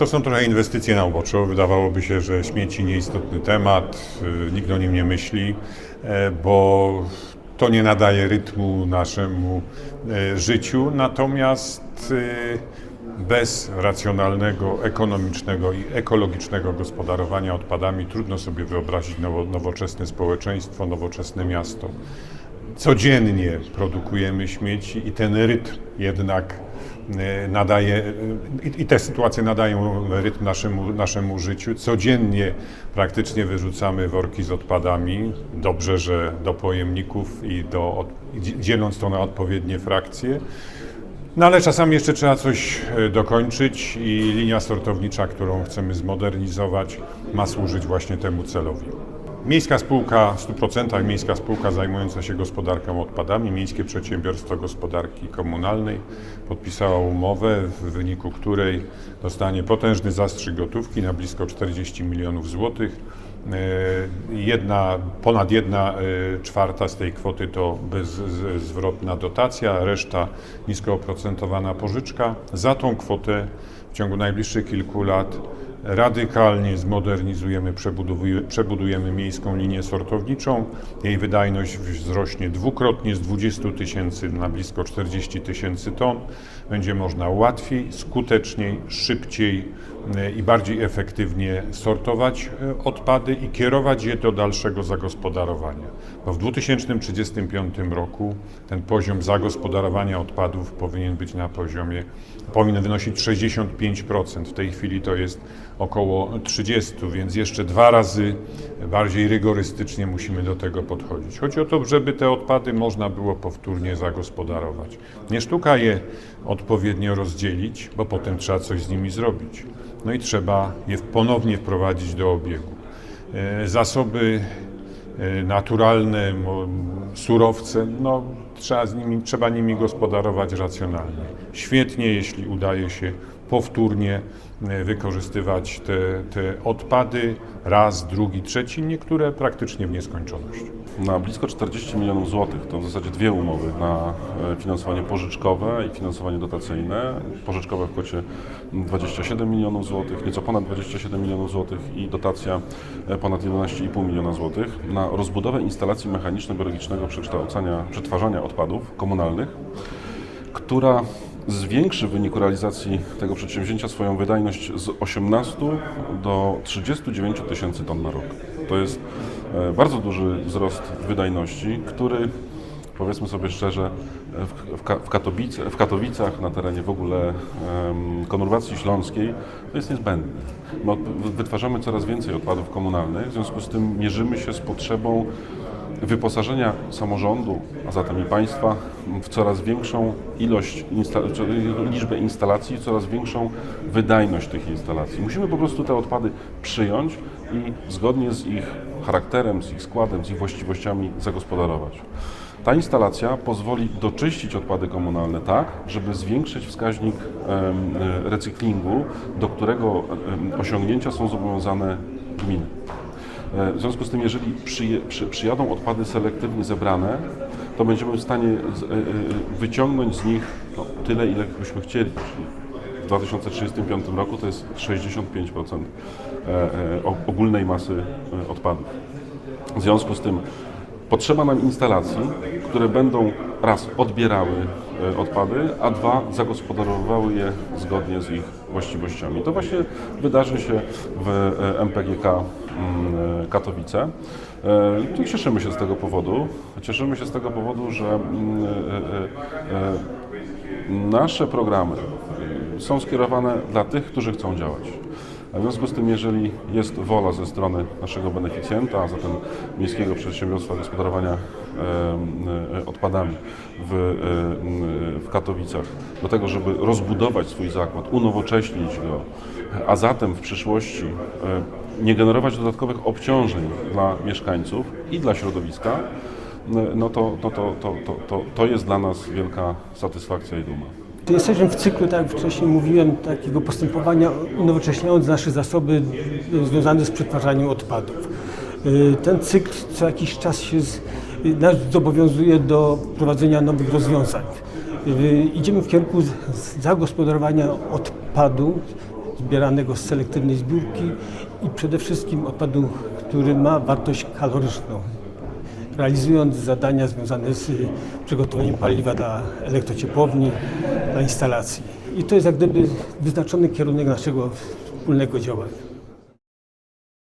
to są trochę inwestycje na uboczu. Wydawałoby się, że śmieci nieistotny temat, y, nikt o nim nie myśli, e, bo to nie nadaje rytmu naszemu e, życiu. Natomiast y, bez racjonalnego, ekonomicznego i ekologicznego gospodarowania odpadami trudno sobie wyobrazić nowo, nowoczesne społeczeństwo, nowoczesne miasto. Codziennie produkujemy śmieci i ten rytm jednak nadaje, e, i- i te sytuacje nadają rytm naszemu, naszemu życiu. Codziennie praktycznie wyrzucamy worki z odpadami. Dobrze, że do pojemników i do, dzieląc to na odpowiednie frakcje. No ale czasami jeszcze trzeba coś e, dokończyć i linia sortownicza, którą chcemy zmodernizować, ma służyć właśnie temu celowi. Miejska spółka, w 100% miejska spółka zajmująca się gospodarką odpadami, Miejskie Przedsiębiorstwo Gospodarki Komunalnej podpisała umowę, w wyniku której dostanie potężny zastrzyk gotówki na blisko 40 milionów złotych. E, Jedna, ponad jedna e, czwarta z tej kwoty to bezzwrotna dotacja, reszta nisko oprocentowana pożyczka. Za tą kwotę w ciągu najbliższych kilku lat radykalnie zmodernizujemy, przebudujemy miejską linię sortowniczą. Jej wydajność wzrośnie dwukrotnie z 20 tysięcy na blisko 40 tysięcy ton. Będzie można łatwiej, skuteczniej, szybciej e, i bardziej efektywnie sortować e, odpady i kierować je do dalszego zagospodarowania. Bo w 2035 roku ten poziom zagospodarowania odpadów powinien być na poziomie, powinien wynosić 65%. W tej chwili to jest około 30, więc jeszcze dwa razy bardziej rygorystycznie musimy do tego podchodzić. Chodzi o to, żeby te odpady można było powtórnie zagospodarować. Nie sztuka je odpowiednio rozdzielić, bo potem trzeba coś z nimi zrobić. No i trzeba je ponownie wprowadzić do obiegu. E, Zasoby e, naturalne, mo- surowce, no, trzeba, z nimi, trzeba nimi gospodarować racjonalnie. Świetnie, jeśli udaje się powtórnie e, wykorzystywać te, te odpady raz, drugi, trzeci, niektóre praktycznie w nieskończoność. Na blisko 40 milionów złotych, to w zasadzie dwie umowy na e, finansowanie pożyczkowe i finansowanie dotacyjne. Pożyczkowe w kwocie 27 milionów złotych, nieco ponad 27 milionów złotych i dotacja e, ponad 11,5 miliona złotych na rozbudowę instalacji mechaniczno-biologicznego przekształcania, przetwarzania odpadów komunalnych, która zwiększy w wyniku realizacji tego przedsięwzięcia swoją wydajność z 18 do 39 tysięcy ton na rok. To jest bardzo duży wzrost wydajności, który powiedzmy sobie szczerze, e, w, Katowicach, na terenie w ogóle konurbacji śląskiej, to jest niezbędny. My od- wytwarzamy coraz więcej odpadów komunalnych, w związku z tym mierzymy się z potrzebą wyposażenia samorządu, a zatem i państwa w coraz większą ilość, liczbę instalacji, coraz większą wydajność tych instalacji. Musimy po prostu te odpady przyjąć i zgodnie z ich charakterem, z ich składem, z ich właściwościami zagospodarować. Ta instalacja pozwoli doczyścić odpady komunalne tak, żeby zwiększyć wskaźnik recyklingu, do którego osiągnięcia są zobowiązane gminy. E, W związku z tym, jeżeli przyjadą odpady selektywnie zebrane, to będziemy w stanie e, e, wyciągnąć z nich no, tyle, ile byśmy chcieli. Czyli w 2035 roku to jest 65% e, e, ogólnej masy e, odpadów. W związku z tym potrzeba nam instalacji, które będą raz odbierały odpady, a dwa zagospodarowywały je zgodnie z ich właściwościami. To właśnie wydarzy się w MPGK mm, Katowice. Cieszymy się z tego powodu. Cieszymy się z tego powodu, że mm, nasze programy są skierowane dla tych, którzy chcą działać. A w związku z tym, jeżeli jest wola ze strony naszego beneficjenta, a zatem Miejskiego Przedsiębiorstwa Gospodarowania e, odpadami w, em, w Katowicach, do tego, żeby rozbudować swój zakład, unowocześnić go, a zatem w przyszłości e, nie generować dodatkowych obciążeń dla mieszkańców i dla środowiska, no to, to, to, to, to, to jest dla nas wielka satysfakcja i duma. Jesteśmy w cyklu, tak jak wcześniej mówiłem, takiego postępowania unowocześniając nasze zasoby y, związane z przetwarzaniem odpadów. Y, Ten cykl co jakiś czas się z, y, nas zobowiązuje do prowadzenia nowych rozwiązań. Y, Idziemy w kierunku zagospodarowania odpadu zbieranego z selektywnej zbiórki i przede wszystkim odpadu, który ma wartość kaloryczną. Realizując zadania związane z przygotowaniem paliwa dla elektrociepłowni, instalacji. I to jest jak gdyby wyznaczony kierunek naszego wspólnego działania.